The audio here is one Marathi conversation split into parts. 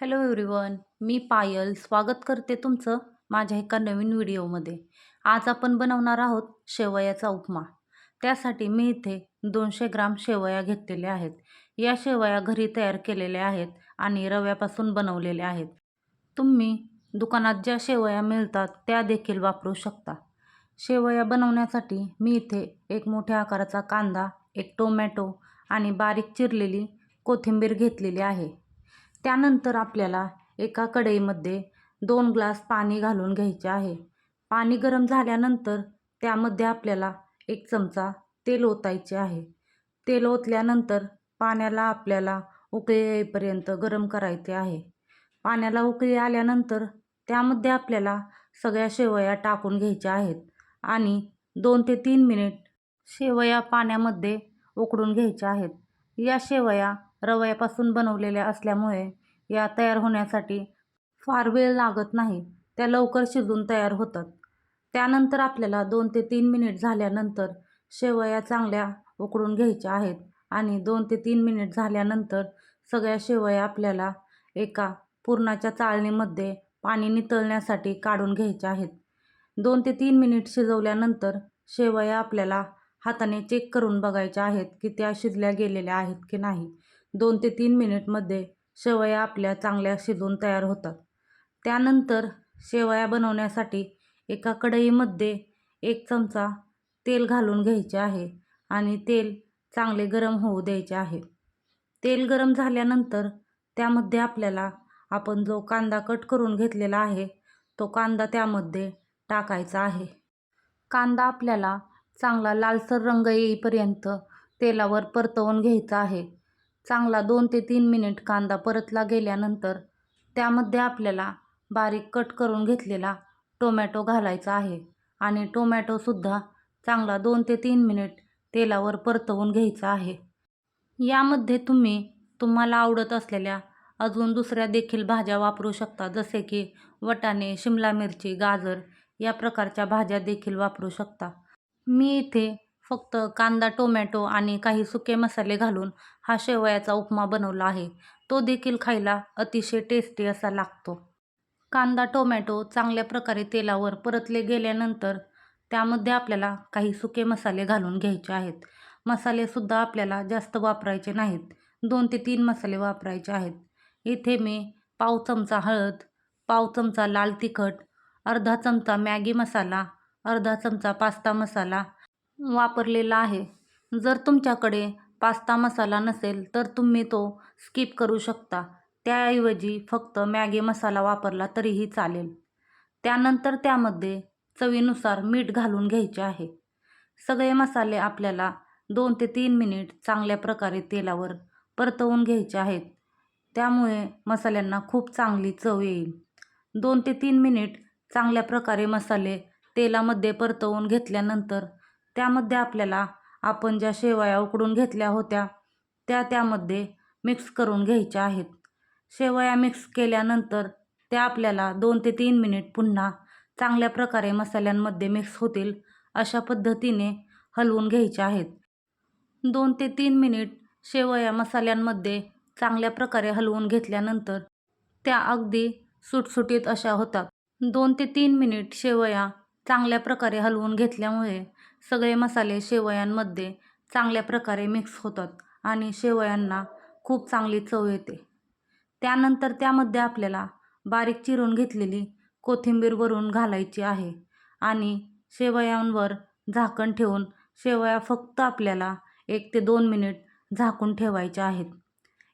हॅलो एव्हरीवन मी पायल स्वागत करते तुमचं माझ्या एका नवीन व्हिडिओमध्ये. आज आपण बनवणार आहोत शेवयाचा उपमा. त्यासाठी मी इथे दोनशे ग्राम शेवया घेतलेल्या आहेत. या शेवया घरी तयार केलेल्या आहेत आणि रव्यापासून बनवलेल्या आहेत. तुम्ही दुकानात ज्या शेवया मिळतात त्या देखील वापरू शकता. शेवया बनवण्यासाठी मी इथे एक मोठ्या आकाराचा कांदा एक टोमॅटो आणि बारीक चिरलेली कोथिंबीर घेतलेली आहे. त्यानंतर आपल्याला एका कढईमध्ये दोन ग्लास पाणी घालून घ्यायचे आहे. पाणी गरम झाल्यानंतर त्यामध्ये आपल्याला एक चमचा तेल ओतायचे आहे. तेल ओतल्यानंतर पाण्याला आपल्याला उकळी येईपर्यंत गरम करायचे आहे. पाण्याला उकळी आल्यानंतर त्यामध्ये आपल्याला सगळ्या शेवया टाकून घ्यायच्या आहेत आणि दोन ते तीन मिनिट शेवया पाण्यामध्ये उकडून घ्यायच्या आहेत. या शेवया रव्यापासून बनवलेल्या असल्यामुळे या तयार होण्यासाठी फार वेळ लागत नाही. त्या लवकर शिजून तयार होतात. त्यानंतर आपल्याला दोन ते तीन मिनिट झाल्यानंतर शेवया चांगल्या उकडून घ्यायच्या आहेत आणि दोन ते तीन मिनिट झाल्यानंतर सगळ्या शेवया आपल्याला एका पुरणाच्या चाळणीमध्ये पाणी नितळण्यासाठी काढून घ्यायच्या आहेत. दोन ते तीन मिनिट शिजवल्यानंतर शेवया आपल्याला हाताने चेक करून बघायच्या आहेत की त्या शिजल्या गेलेल्या आहेत की नाही. दोन ते तीन मिनिटमध्ये शेवया आपल्या चांगल्या शिजून तयार होतात. त्यानंतर शेवया बनवण्यासाठी एका कढईमध्ये एक चमचा तेल घालून घ्यायचे आहे आणि तेल चांगले गरम होऊ द्यायचे आहे. तेल गरम झाल्यानंतर त्यामध्ये आपल्याला आपण जो कांदा कट करून घेतलेला आहे तो कांदा त्यामध्ये टाकायचा आहे. कांदा आपल्याला चांगला लालसर रंग येईपर्यंत तेलावर परतवून घ्यायचा आहे. चांगला दोन ते तीन मिनिट कांदा परतला गेल्यानंतर त्यामध्ये आपल्याला बारीक कट करून घेतलेला टोमॅटो घालायचा आहे. आणि टोमॅटोसुद्धा चांगला दोन ते तीन मिनिट तेलावर परतवून घ्यायचा आहे. यामध्ये तुम्ही तुम्हाला आवडत असलेल्या अजून दुसऱ्या देखील भाज्या वापरू शकता जसे की वटाणे शिमला मिरची गाजर या प्रकारच्या भाज्या देखील वापरू शकता. मी इथे फक्त कांदा टोमॅटो आणि काही सुके मसाले घालून हा शेवयाचा उपमा बनवला आहे. तो देखील खायला अतिशय टेस्टी असा लागतो. कांदा टोमॅटो चांगल्या प्रकारे तेलावर परतले गेल्यानंतर त्यामध्ये आपल्याला काही सुके मसाले घालून घ्यायचे आहेत. मसालेसुद्धा आपल्याला जास्त वापरायचे नाहीत. दोन ते तीन मसाले वापरायचे आहेत. इथे मी पाव चमचा हळद पाव चमचा लाल तिखट अर्धा चमचा मॅगी मसाला अर्धा चमचा पास्ता मसाला वापरलेला आहे. जर तुमच्याकडे पास्ता मसाला नसेल तर तुम्ही तो स्किप करू शकता. त्याऐवजी फक्त मॅगी मसाला वापरला तरीही चालेल. त्यानंतर त्यामध्ये चवीनुसार मीठ घालून घ्यायचे आहे. सगळे मसाले आपल्याला दोन ते तीन मिनिट चांगल्या प्रकारे तेलावर परतवून घ्यायचे आहेत. त्यामुळे मसाल्यांना खूप चांगली चव येईल. दोन ते तीन मिनिट चांगल्या प्रकारे मसाले तेलामध्ये परतवून घेतल्यानंतर त्यामध्ये आपल्याला आपण ज्या शेवया उकडून घेतल्या होत्या त्या त्यामध्ये मिक्स करून घ्यायच्या आहेत. शेवया मिक्स केल्यानंतर त्या आपल्याला दोन ते तीन मिनिट पुन्हा चांगल्या प्रकारे मसाल्यांमध्ये मिक्स होतील अशा पद्धतीने हलवून घ्यायच्या आहेत. दोन ते तीन मिनिट शेवया मसाल्यांमध्ये चांगल्या प्रकारे हलवून घेतल्यानंतर त्या अगदी सुटसुटीत अशा होतात. दोन ते तीन मिनिट शेवया चांगल्या प्रकारे हलवून घेतल्यामुळे सगळे मसाले शेवयांमध्ये चांगल्या प्रकारे मिक्स होतात आणि शेवयांना खूप चांगली चव येते. त्यानंतर त्यामध्ये आपल्याला बारीक चिरून घेतलेली कोथिंबीर वरून घालायची आहे आणि शेवयांवर झाकण ठेवून शेवया फक्त आपल्याला एक ते दोन मिनिट झाकून ठेवायच्या आहेत.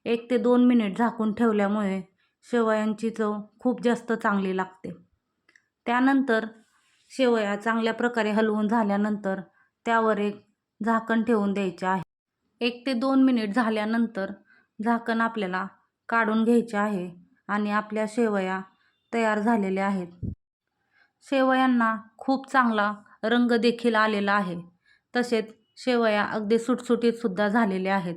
एक ते दोन मिनिट झाकून ठेवल्यामुळे शेवयांची चव खूप जास्त चांगली लागते. त्यानंतर शेवया चांगल्या प्रकारे हलवून झाल्यानंतर त्यावर एक झाकण ठेवून द्यायचे आहे. एक ते दोन मिनिट झाल्यानंतर झाकण आपल्याला काढून घ्यायचे आहे आणि आपल्या शेवया तयार झालेल्या आहेत. शेवयांना खूप चांगला रंग देखील आलेला आहे. तसेच शेवया अगदी सुटसुटीतसुद्धा झालेल्या आहेत.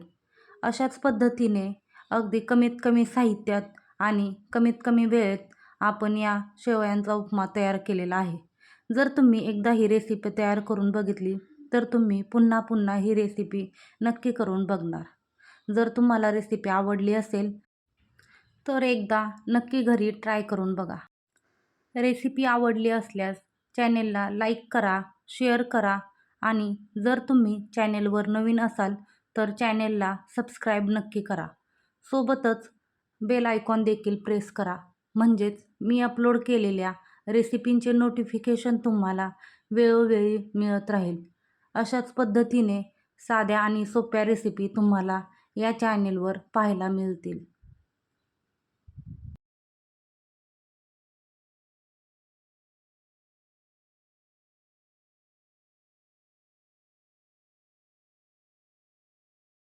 अशाच पद्धतीने अगदी कमीत कमी साहित्यात आणि कमीत कमी वेळेत आपण या शेवयांचा उपमा तयार केलेला आहे. जर तुम्ही एकदा ही रेसिपी तयार करून बघितली तर तुम्ही पुन्हा पुन्हा ही रेसिपी नक्की करून बघणार. जर तुम्हाला रेसिपी आवडली असेल तर एकदा नक्की घरी ट्राय करून बघा. रेसिपी आवडली असल्यास चॅनेलला लाईक करा शेअर करा आणि जर तुम्ही चॅनेलवर नवीन असाल तर चॅनेलला सबस्क्राईब नक्की करा. सोबतच बेल आयकॉन देखील प्रेस करा. म्हणजेच मी अपलोड केलेल्या रेसिपींचे नोटिफिकेशन तुम्हाला वेळोवेळी मिळत राहील. अशाच पद्धतीने साध्या आणि सोप्या रेसिपी तुम्हाला या चॅनेलवर पाहायला मिळतील.